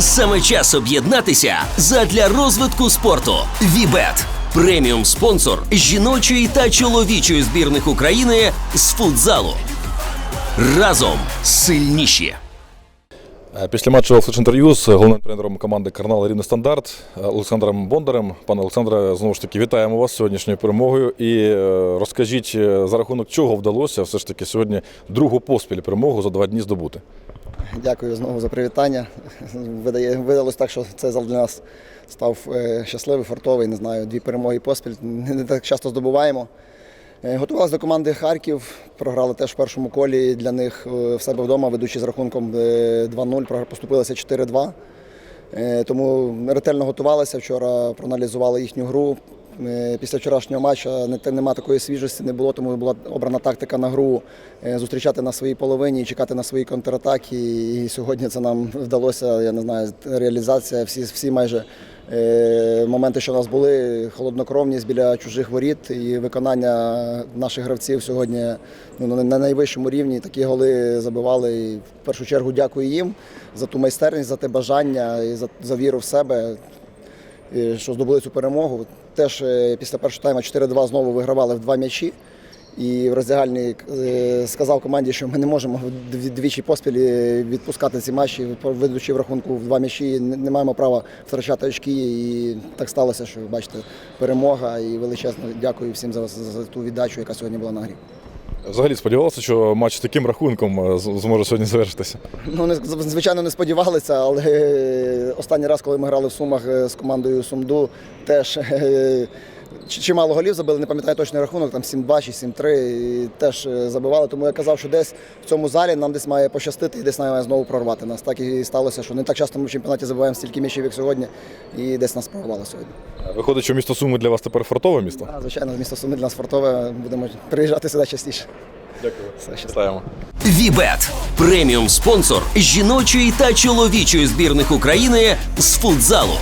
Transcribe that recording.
Саме час об'єднатися задля розвитку спорту. Вібет преміум спонсор жіночої та чоловічої збірних України з футзалу. Разом сильніші. Е, Після матчу флеш-інтерв'ю з головним тренером команди Карнал Рівний Стандарт е, Олександром Бондарем. Пане Олександре, знову ж таки вітаємо вас сьогоднішньою перемогою. І е, розкажіть, за рахунок чого вдалося все ж таки сьогодні другу поспіль перемогу за два дні здобути. Дякую знову за привітання. Видає, видалось так, що цей зал для нас став е, щасливий, фартовий. Не знаю, дві перемоги поспіль. Не, так часто здобуваємо. Е, Готувалися до команди Харків, програли теж в першому колі для них е, в себе вдома, ведучи з рахунком е, 2-0, програ- поступилися 4-2. Е, Тому ретельно готувалися. Вчора проаналізували їхню гру. Е, Після вчорашнього матчу нема такої свіжості, не було, тому була обрана тактика на гру е, зустрічати на своїй половині, чекати на свої контратаки. І сьогодні це нам вдалося. Я не знаю, реалізація. Всі, всі майже е, моменти, що в нас були, холоднокровність біля чужих воріт і виконання наших гравців сьогодні ну, на- на найвищому рівні. Такі голи забивали. І в першу чергу дякую їм за ту майстерність, за те бажання і за, за віру в себе. Що здобули цю перемогу. Теж е, після першого тайму 4-2 знову вигравали в два м'ячі. І в роздягальні е, сказав команді, що ми не можемо двічі поспіль е, відпускати ці матчі, ведучи в рахунку в два м'ячі, не маємо права втрачати очки. І так сталося, що бачите, перемога і величезно дякую всім за, за ту віддачу, яка сьогодні була на грі. Взагалі сподівалися, що матч таким рахунком е, зможе сьогодні завершитися. Ну, не, звичайно, не сподівалися, але е, останній раз, коли ми грали в Сумах е, з командою Сумду, теж чимало голів забили, не пам'ятаю точний рахунок, там 7-2 чи 7-3, теж е, забивали. Тому я казав, що десь в цьому залі нам десь має пощастити і десь має знову прорвати нас. Так і сталося, що не так часто ми в чемпіонаті забиваємо стільки м'ячів, як сьогодні, і десь нас прорвало сьогодні. Виходить, що місто Суми для вас тепер фортове місто. А, звичайно, місто Суми для нас фортове, будемо приїжджати сюди частіше. Дякую. Все, щасливо. Вібет преміум спонсор жіночої та чоловічої збірних України з футзалу.